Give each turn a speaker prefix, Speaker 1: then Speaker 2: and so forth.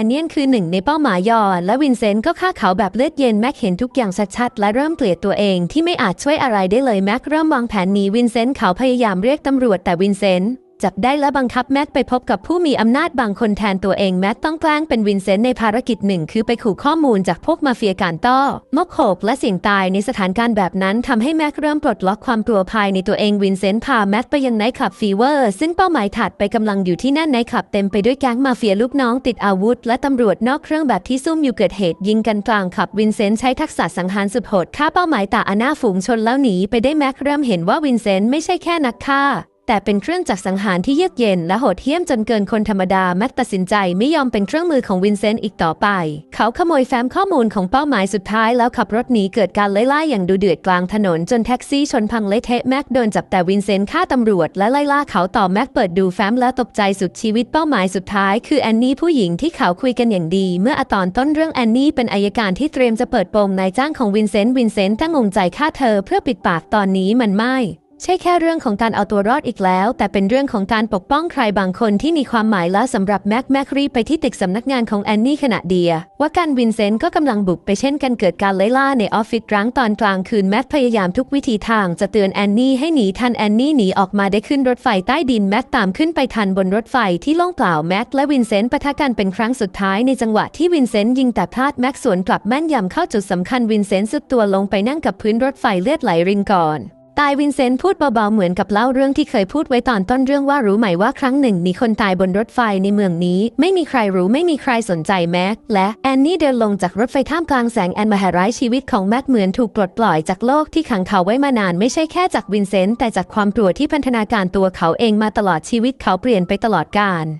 Speaker 1: อนเนียนคือหนึ่งในเป้าหมายยอนและวินเซนต์ก็ฆ่าเขาแบบเลือดเย็นแม็กเห็นทุกอย่างชัดๆและเริ่มเกลียดตัวเองที่ไม่อาจช่วยอะไรได้เลยแม็กเริ่มวางแผนหนีวินเซนต์เขาพยายามเรียกตำรวจแต่วินเซนต์ จับได้และบังคับแม็กไปพบกับผู้มีอำนาจบางคนแทนตัวเองแม็กต้องแกล้งเป็นวินเซนต์ในภารกิจหนึ่งคือไปขู่ข้อมูลจากพวกมาเฟียการต้อมกโขกและเสี่ยงตายในสถานการณ์แบบนั้นทำให้แม็กเริ่มปลดล็อกความกลัวภายในตัวเองวินเซนต์พาแม็กไปยังไนท์คลับฟีเวอร์ ซึ่งเป้าหมายถัดไปกำลังอยู่ที่นั่นไนท์คลับเต็มไปด้วยแก๊งมาเฟียลูกน้องติดอาวุธ และตำรวจนอกเครื่องแบบที่ซุ่มอยู่เกิดเหตุยิงกันกลางขับวินเซนต์ใช้ทักษะสังหารสุดโหดฆ่าเป้าหมายตาอาหน้าฝูงชนแล้วหนีไปได้แม็กเริ่มเห็นว่าวินเซนต์ไม่ใช่แค่นักฆ่า แต่เป็นเครื่องจักรสังหารที่เยือกเย็นและโหดเหี้ยมจนเกินคนธรรมดาแม็กตัดสินใจไม่ยอมเป็นเครื่องมือของวินเซนต์อีกต่อไป เขาขโมยแฟ้มข้อมูลของเป้าหมายสุดท้ายแล้วขับรถหนีเกิดการไล่ล่าอย่างดูเดือดกลางถนนจนแท็กซี่ชนพังเละเทะแม็กโดนจับแต่วินเซนต์ฆ่าตำรวจและไล่ล่าเขาต่อแม็กเปิดดูแฟ้มแล้วตกใจสุดชีวิตเป้าหมายสุดท้ายคือแอนนี่ผู้หญิงที่เขาคุยกันอย่างดี เมื่ออตอนต้นเรื่องแอนนี่เป็นอายการที่เตรียมจะเปิดโปงนายจ้างของวินเซนต์วินเซนต์ตั้งงงใจฆ่าเธอเพื่อปิดปากตอนนี้มันไม่ ใช่แค่เรื่องของการเอาตัวรอดอีกแล้ว แต่เป็นเรื่องของการปกป้องใครบางคนที่มีความหมายและสำหรับแม็กแมครีไปที่ตึกสำนักงานของแอนนี่ขณะเดีย ว่าการวินเซนต์ก็กำลังบุกไปเช่นกันเกิดการไล่ล่าในออฟฟิศร้างตอนกลางคืนแม็กพยายามทุกวิธีทางจะเตือนแอนนี่ให้หนีทันแอนนี่หนีออกมาได้ขึ้นรถไฟใต้ดินแม็กตามขึ้นไปทันบนรถไฟที่ล่องเปล่าแม็กและวินเซนต์ปะทะกันเป็นครั้งสุดท้ายในจังหวะที่วินเซนต์ยิงแต่พลาดแม็กสวนกลับแม่นยำเข้าจุดสำคัญวินเซนต์สุดตัวลงไปนั่งกับพื้นรถไฟเลือดไหลรินก่อน ตายวินเซนต์พูดเบาๆเหมือนกับเล่าเรื่องที่เคยพูดไว้ตอนต้นเรื่องว่ารู้ไหมว่าครั้งหนึ่งมีคนตายบนรถไฟในเมืองนี้ ไม่มีใครรู้ไม่มีใครสนใจแม็กและแอนนี่เดินลงจากรถไฟท่ามกลางแสงแอนมาหร้ายชีวิตของแม็กเหมือนถูกปลดปล่อยจากโลกที่ขังเขาไว้มานานไม่ใช่แค่จากวินเซนต์แต่จากความกลัวที่พันธนาการตัวเขาเองมาตลอดชีวิตเขาเปลี่ยนไปตลอดกาล